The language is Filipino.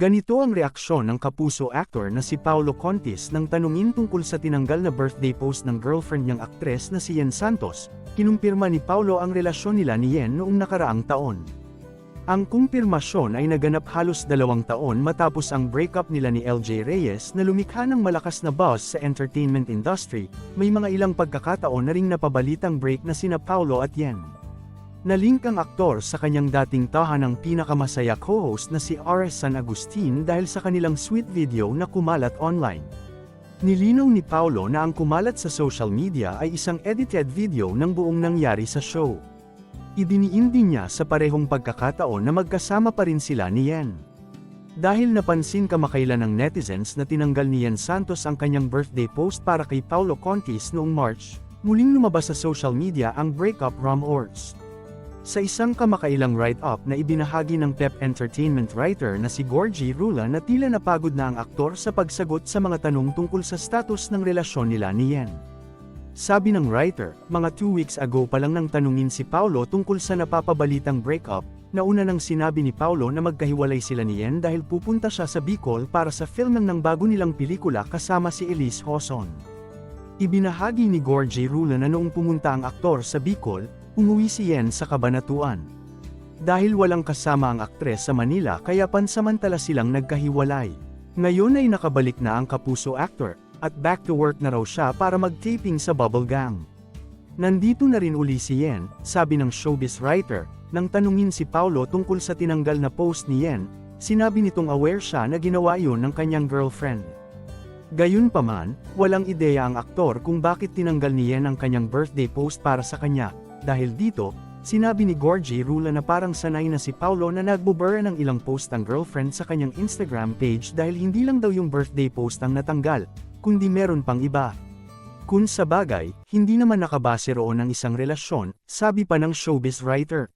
Ganito ang reaksyon ng kapuso actor na si Paolo Contis nang tanungin tungkol sa tinanggal na birthday post ng girlfriend niyang aktres na si Yen Santos, kinumpirma ni Paolo ang relasyon nila ni Yen noong nakaraang taon. Ang kumpirmasyon ay naganap halos dalawang taon matapos ang breakup nila ni LJ Reyes na lumikha ng malakas na buzz sa entertainment industry, may mga ilang pagkakataon na ring napabalitang break na sina Paolo at Yen. Nalink ang aktor sa kanyang dating tahanang pinakamasaya co-host na si R. San Agustin dahil sa kanilang sweet video na kumalat online. Nilinaw ni Paulo na ang kumalat sa social media ay isang edited video ng buong nangyari sa show. Idiniin din niya sa parehong pagkakataon na magkasama pa rin sila ni Yen. Dahil napansin kamakailan ng netizens na tinanggal ni Yen Santos ang kanyang birthday post para kay Paulo Contis noong March, muling lumabas sa social media ang breakup rumors. Sa isang kamakailang write-up na ibinahagi ng Pep Entertainment writer na si Gorgie Rula na tila napagod na ang aktor sa pagsagot sa mga tanong tungkol sa status ng relasyon nila ni Yen. Sabi ng writer, mga two weeks ago pa lang nang tanungin si Paulo tungkol sa napapabalitang breakup, nauna nang sinabi ni Paulo na magkahiwalay sila ni Yen dahil pupunta siya sa Bicol para sa filming ng bago nilang pelikula kasama si Elise Hoson. Ibinahagi ni Gorgie Rula na noong pumunta ang aktor sa Bicol, umuwi si Yen sa Kabanatuan. Dahil walang kasama ang aktres sa Manila kaya pansamantala silang nagkahiwalay. Ngayon ay nakabalik na ang kapuso actor, at back to work na raw siya para mag-taping sa Bubble Gang. Nandito na rin uli si Yen, sabi ng showbiz writer, nang tanungin si Paulo tungkol sa tinanggal na post ni Yen, sinabi nitong aware siya na ginawa yun ng kanyang girlfriend. Gayunpaman, walang ideya ang aktor kung bakit tinanggal ni Yen ang kanyang birthday post para sa kanya, dahil dito, sinabi ni Gorgie Rula na parang sanay na si Paulo na nagbubura ng ilang post ang girlfriend sa kanyang Instagram page dahil hindi lang daw yung birthday post ang natanggal, kundi meron pang iba. Kung sa bagay, hindi naman nakabase roon ng isang relasyon, sabi pa ng showbiz writer.